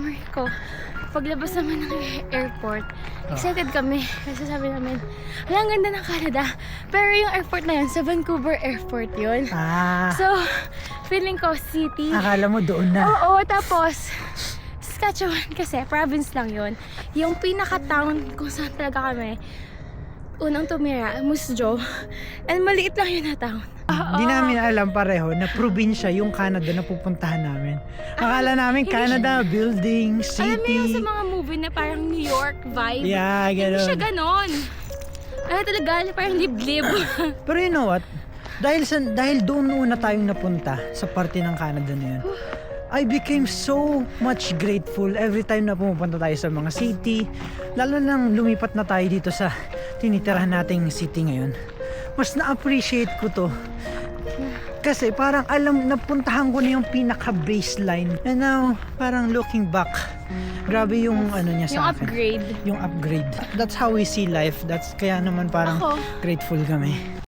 memory ko, paglabas naman ng airport, excited kami. Kasi sabi namin, wala, ang ganda ng Canada. Pero yung airport na yun, sa Vancouver Airport yun. Ah, So, feeling ko city. akala mo doon na. Oo, tapos, Saskatchewan kasi, province lang yun. Yung pinaka-town kung saan talaga kami, unang tumira, Musjo. And maliit lang yun na town. Hindi namin alam pareho na probinsya yung Canada na pupuntahan namin. Akala namin Canada, building, Alam mo yung city. sa mga movie na parang New York vibe? Yeah, Hindi siya gano'n. ganon. Ano talaga, parang liblib. Pero you know what? Dahil sa dahil doon una tayong napunta sa parte ng Canada na yun. I became so much grateful every time na pumupunta tayo sa mga city. Lalo nang lumipat na tayo dito sa tinitirahan nating city ngayon. Mas na-appreciate ko to. Kasi parang alam, napuntahan ko na yung pinaka-baseline. And now, parang looking back, grabe yung ano niya yung sa akin. upgrade. Yung upgrade. That's how we see life. That's kaya naman parang Ako, grateful kami.